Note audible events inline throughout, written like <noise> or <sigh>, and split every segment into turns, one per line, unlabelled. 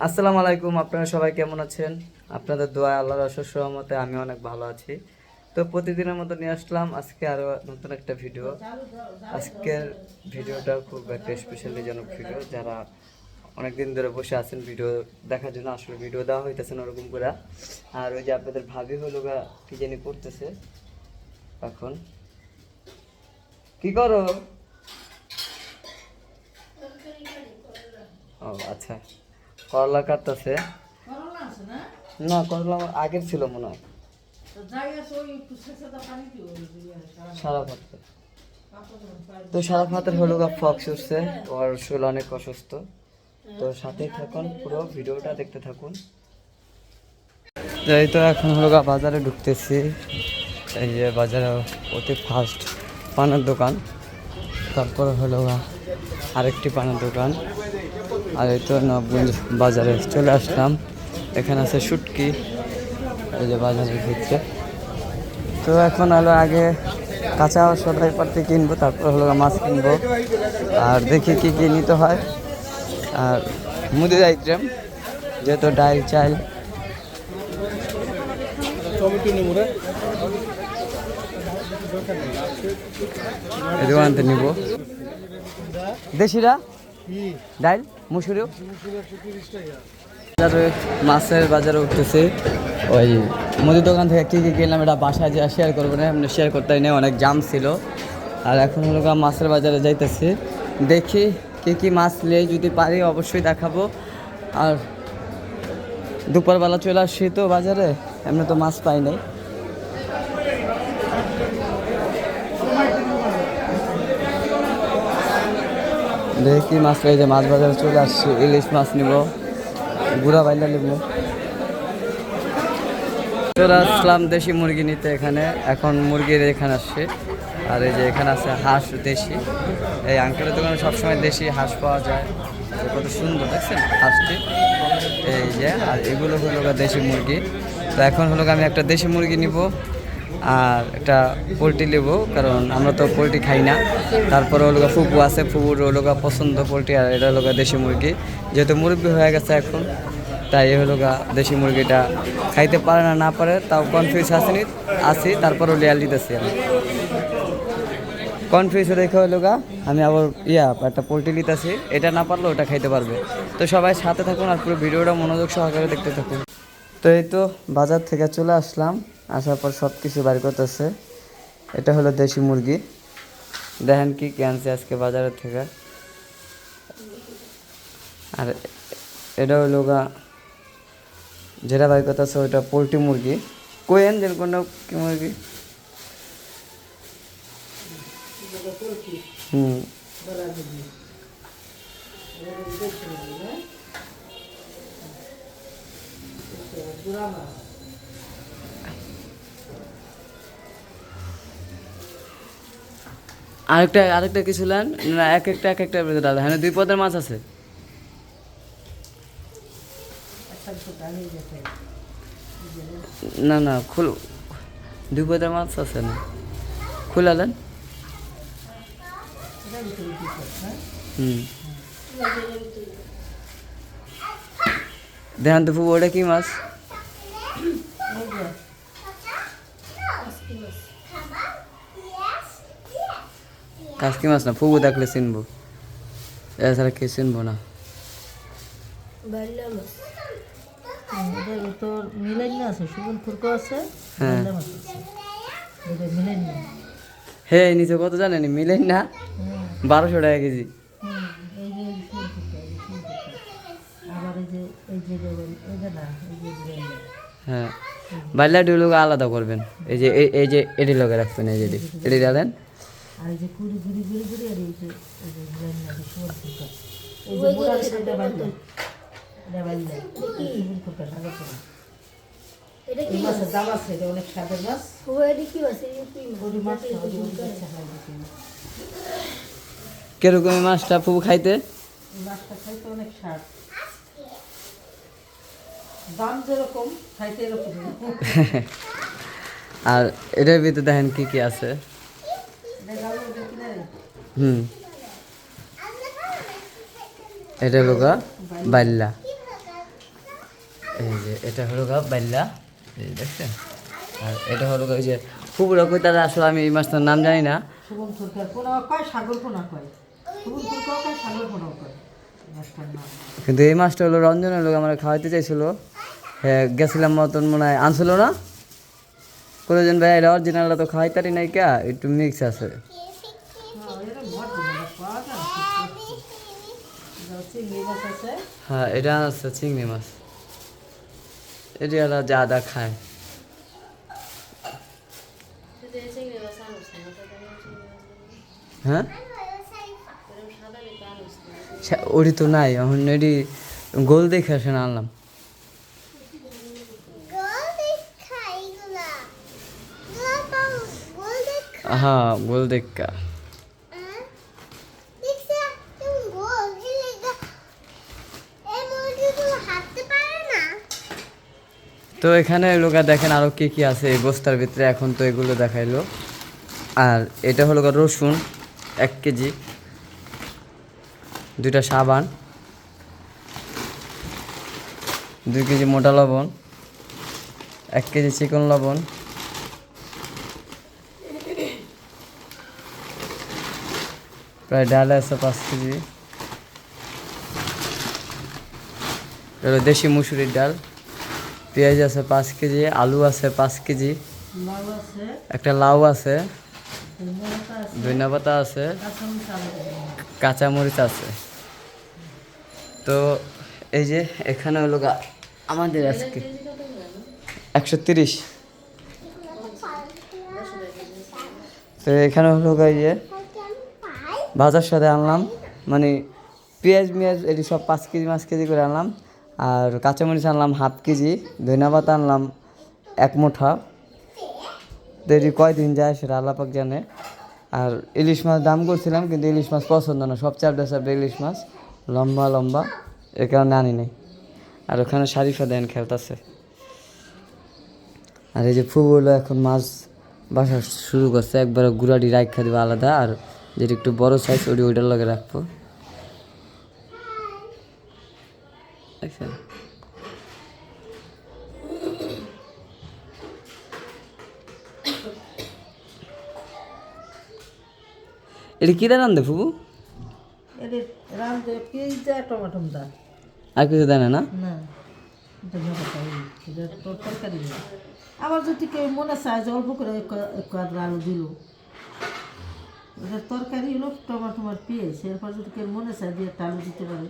আসসালামু আলাইকুম, আপনারা সবাই কেমন আছেন? আপনাদের দোয়া আল্লাহর অশেষ রহমতে আমি অনেক ভালো আছি। তো প্রতিদিনের মতো নিয়ে আসলাম, আজকে আরও নতুন একটা ভিডিও আজকের ভিডিওটা খুব একটা স্পেশালি জনক ভিডিও যারা অনেক দিন ধরে বসে আছেন ভিডিও দেখার জন্য, আসলে ভিডিও দেওয়া হইতেছে না ওরকম করে। আর ওই যে আপনাদের ভাবি হলো গা, কি জানি করতেছে। এখন কি করো? ও আচ্ছা। করলা কাটতেছে।
আছে না?
করলা আগের ছিল মনে হয়।
দিয়ে সারা
তো সারা ভাতের হলো গা ফক্স উঠছে ওর শরীর অনেক অসুস্থ। তো সাথেই থাকুন পুরো ভিডিওটা দেখতে থাকুন। এই তো এখন হলো গা বাজারে ঢুকতেছি। এই যে বাজারে অতি ফার্স্ট পানের দোকান। তারপর হলো গা আরেকটি পানের দোকান। আর এই তো নবগঞ্জ বাজারে চলে আসলাম। এখানে আছে শুটকি, এই যে বাজারের ভিতরে তো এখন হলো আগে কাঁচা সদাই পাতি কিনবো, তারপর হলো মাছ কিনবো। আর দেখি কি কি নিতে হয়। আর মুদি আইটেম, যেহেতু ডাল চাল এই দোকান থেকে নিব। দেশিরা? ডাল মুসুরিও? বাজারে মাছের বাজারে উঠতেছে। ওই মুদির দোকান থেকে কী কী কিনলাম এটা বাসায় যা শেয়ার করব না এমনি শেয়ার করতে নেই অনেক জাম ছিল। আর এখন হলো মাছের বাজারে যাইতেছি। দেখি কী কী মাছ নিয়ে যদি পারি অবশ্যই দেখাবো। আর দুপুরবেলা চলে আসছি তো বাজারে এমনি তো মাছ পাই নাই। দেখি মাছ এই যে মাছ বাজারে চলে আসছি, ইলিশ মাছ নিব, গুড়া বাইলা নিব। চলে আসলাম দেশি মুরগি নিতে এখানে, এখন মুরগির এখানে আসছে। আর এই যে এখানে আছে হাঁস দেশি। এই আঙ্কেলের দোকানে সবসময় দেশি হাঁস পাওয়া যায়। কত সুন্দর, দেখছেন হাঁসটি? এই যে, আর এগুলো হলো দেশি মুরগি। তো এখন হলো আমি একটা দেশি মুরগি নিব। আর একটা পোলট্রি নেব, কারণ আমরা তো পোলট্রি খাই না। তারপরে গা ফুপু আছে, ফুপুর গা পছন্দ পোলট্রি আর এটা হলো দেশি মুরগি। যেহেতু মুরব্বি হয়ে গেছে এখন, তাই এ হলো দেশি মুরগিটা খাইতে পারে না না পারে, তাও কনফিউজ আসেনি, আসি, তারপরও লিয়াল দিতেছি আমি। কনফিউজ দেখে হলো গা আমি আবার ইয়া, একটা পোলট্রি নিতেছি, এটা না পারলে ওটা খাইতে পারবে। তো সবাই সাথে থাকুন আর পুরো ভিডিওটা মনোযোগ সহকারে দেখতে থাকুন। তো এই তো বাজার থেকে চলে আসলাম। আসার পর সব কিছু বাড়ি করতেছে। এটা হলো দেশি মুরগি। দেখেন কি আনছে আজকে বাজারের থেকে। আর এটা হলো গা, যেটা বাড়ি করতেছে ওইটা পোলট্রি মুরগি। কোয়েন যেন কোনটা, কি মুরগি? হুম।
গুড়া
আরেকটা আরেকটা কিছু নেন না, এক একটা এক একটা ডাল হ্যাঁ দুই পদের মাছ আছে। না না, খুল, দুই পদের মাছ আছে না। খুলালেন হুম। দেখেন ওটা কি মাছ
ওই যে
কাজকি মাছ না? ফুবু দেখলে চিনবো। এছাড়া কে চিনবো না।
তোর মিলেন না আছে সুগন ফুরকো আছে
হ্যাঁ।
মিলেন না।
হে নিচে কত জানেন? মিলেন না? বারোশো টাকা কেজি।
হুম, এই যে এই ফুল ফুরকো, এই ফুল ফুরকো। আবার এই যে এই যে দেবেন এই যে না এই যে দিবেন না
হ্যাঁ বাইলাটি লোক আলাদা করবেন। এই যে এই- এই যে এটি লোকে রাখবেন এই যে এটি। এটি দেন
আর এই যে কুড়ি আর এই যে এই যে না এই এই যে মোটা সেটা বাড়লে এটা বাড়লে সাদা করে এই মাছের দাম আছে এটা অনেক স্বাদের মাছ। মাছ? ওই যে বাচ্চা খায় বেশি।
কীরকম মাছটা ফুবু খাইতে?
মাছটা খাইতে অনেক স্বাদ। দাম যেরকম খাইতে এরকম <laughs>
আর এটার ভিতরে দেখেন কি কি আছে?
এটা এটা
হুম। এটা লোকা বাইল্লা যে এটা হলো গা বাইল্লা এই দেখছেন? আর এটা হলো গা ওই যে ফুবুরা কই? তারা আসলে আমি এই মাছটার নাম জানি না। কিন্তু এই মাছটা হলো রঞ্জনের লোক আমার খাওয়াইতে চাইছিল। হ্যাঁ গেছিলাম মতন মনে হয় আনছিল না। কোনোজন ভাই এটা অরিজিনালটা তো খাওয়াইতারি নাই কা একটু মিক্স আছে
হ্যাঁ এরা মর দিবে পাওয়া যায় না খুব কষ্ট। এটা হচ্ছে চিংড়ি মাছ আছে
হ্যাঁ এটা আছে চিংড়ি মাছ। এটি হলো যা খায়। হ্যাঁ? ওটি তো নাই এখন এটি গোল দেখে আসে না আনলাম। হ্যাঁ গোল দেখা। তো এখানে লোকা দেখেন আরও কি কি আছে এই বস্তার ভিতরে, এখন তো এগুলো দেখাইলো। আর এটা হলো রসুন, এক কেজি। দুইটা সাবান। দুই কেজি মোটা লবণ। এক কেজি চিকন লবণ। প্রায় ডাল আছে পাঁচ কেজি। দেশি মুসুরির ডাল। পেঁয়াজ আছে পাঁচ কেজি আলু আছে পাঁচ কেজি একটা লাউ আছে
ধনিয়া
পাতা আছে
কাঁচামরিচ আছে।
কাঁচা মরিচ আছে। তো এই যে এখানে হলো গা আমাদের আজকে একশো তিরিশ। তো এখানে হলো গা এই যে বাজার সাথে আনলাম মানে পেঁয়াজ মেয়াজ এটি সব পাঁচ কেজি পাঁচ কেজি করে আনলাম। আর কাঁচামরিচ আনলাম হাফ কেজি ধনিয়া পাতা আনলাম এক মুঠা। দেরি কয়দিন যায় সেটা আল্লাপাক জানে। আর ইলিশ মাছ দাম করছিলাম কিন্তু ইলিশ মাছ পছন্দ না, সব চাপড়া চাপড়া ইলিশ মাছ, লম্বা লম্বা, এ কারণে আনি নাই। আর ওখানে শারিফা দেন খেলতেছে। আর এই যে ফুবগুলো এখন মাছ বাসা শুরু করছে, একবার গুড়াটি রাখা দেবো আলাদা, আর যেটা একটু বড় সাইজ ওটি ওইটার লগে রাখব। দেখছেন এটা কী দাঁড়ান দে ফুবু আর কিছু দেয় না।
আবার যদি কেউ মনে চায় যে অল্প করে আলু দিল তরকারি হলো টমাটো আর পেঁয়াজ। এরপর যদি কেউ মনে চায় দিয়ে একটা আলু দিতে পারে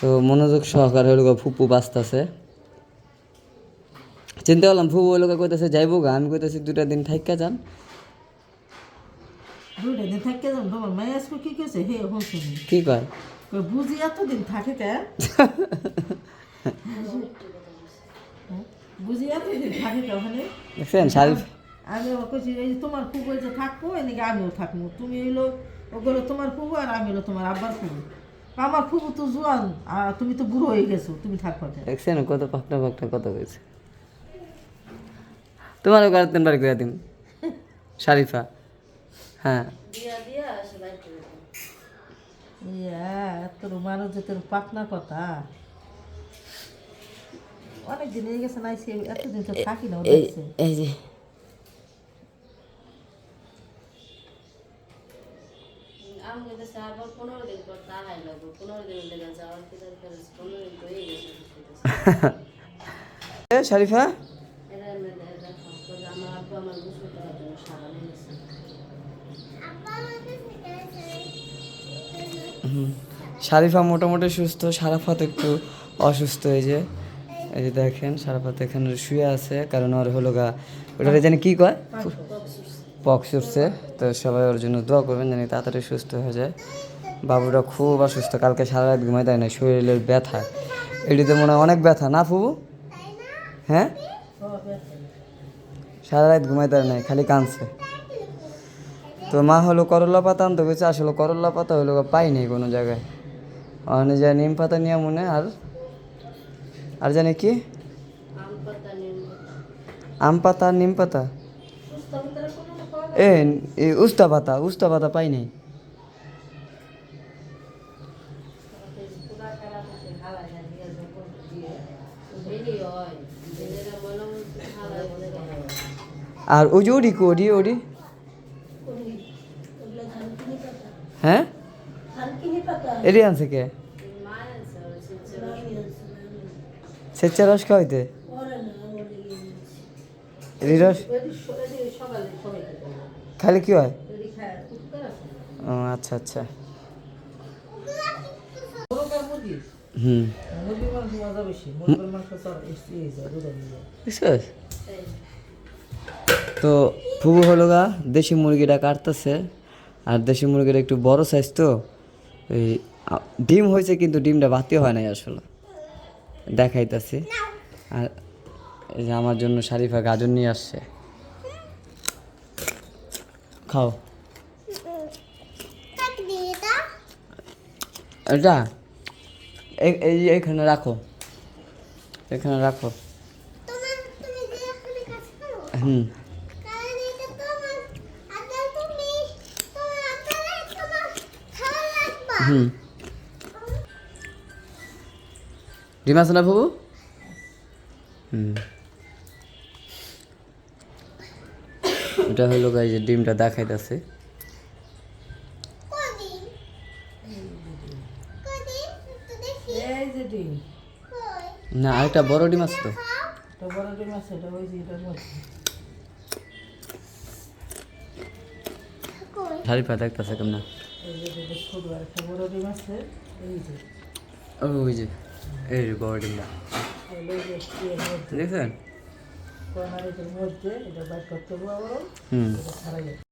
তো মনোযোগ সহকারে হলো ফুপু বাঁচতেছে। চিন্তা করলাম ফুপু হলো কইতেছে যাইবো গা আমি কইতেছি দুটা দিন থাইকা যান।
দুইটা দিন যান? তোমার কি হে
কি কয়?
বুঝি এতদিন থাকে কে <laughs> এতদিন থাকে কে ওখানে?
দেখছেন শারিফ
আমি কইছি এই তোমার যে থাকব এনেকে আমিও থাকব। তুমি হইল ওগুলো তোমার ফুবু আর আমি হলো তোমার আব্বার ফুবু আমার ফুবু তো জোয়ান আর তুমি তো বুড়ো হয়ে গেছো তুমি থাকব
দেখছেন কত পাকনা পাকনা কত হয়েছে। তোমারও করে দিন বাড়ি করে দিন। শারিফা হ্যাঁ।
ইয়া এত মানুষ যে তোর পাকনা কথা। অনেক দিন হয়ে গেছে নাই সে এতদিন তো থাকি না ও
এই
দেখছে।
এই যে এ, শারিফা? হুম। শারিফা মোটামুটি সুস্থ সারাফাত একটু অসুস্থ এই যে এই যে দেখেন সারাফাত এখানে শুয়ে আছে কারণ ওর হলো গা ওটা জানি কি কয়? পক্স উঠছে, তো সবাই ওর জন্য দোয়া করবেন জানি তাড়াতাড়ি সুস্থ হয়ে যায়। বাবুটা খুব অসুস্থ, কালকে সারা রাত ঘুমাই দেয় না শরীরের ব্যথা। এটিতে মনে হয় অনেক ব্যথা, না ফুবু? হ্যাঁ? সারা রাত ঘুমাই দেয় নাই, খালি কাঁদছে। তো মা হলো করলা পাতা, আনতে গেছে, আসলে করলা পাতা হলো পাই নাই কোনো জায়গায়। অনেক যায় নিম পাতা নিয়ে মনে আর আর জানি কি? আম পাতা নিম পাতা? এ উস্তা পাতা উস্তা পাতা পাই নাই। আর ওই যে ওডি ওডি ওডি হ্যাঁ? এডি আনছে কে? স্বেচ্ছা রস খাওয়াইতে রস? খালি কি হয়? ও আচ্ছা আচ্ছা। হুম।
তো
ফুবু হলো গা, দেশি মুরগিটা কাটতেছে। আর দেশি মুরগিটা একটু বড় সাইজ তো। এই ডিম হয়েছে কিন্তু ডিমটা বাতি হয় নাই আসলে। দেখাইতেছি। আর এই যে আমার জন্য শারিফা গাজর নিয়ে আসছে। খাও। এটা? এইখানে রাখো। এখানে রাখো। হুম। হুম। ডিম আছে না বাবু? হুম। এটা হলো গাই যে ডিমটা দেখাইতেছে।
এই যে ডিম।
না আরেকটা বড় ডিম আছে তো।
এটা বড় ডিম আছে এটা ওই যে এটার মধ্যে
শারিফা দেখতেছে কেমন?
এই যে এটা ছোট আর একটা বড় ডিম আছে
ওই যে এই বড় ডিমটা। দেখছেন?
মধ্যে এটা বাইর করতে হবে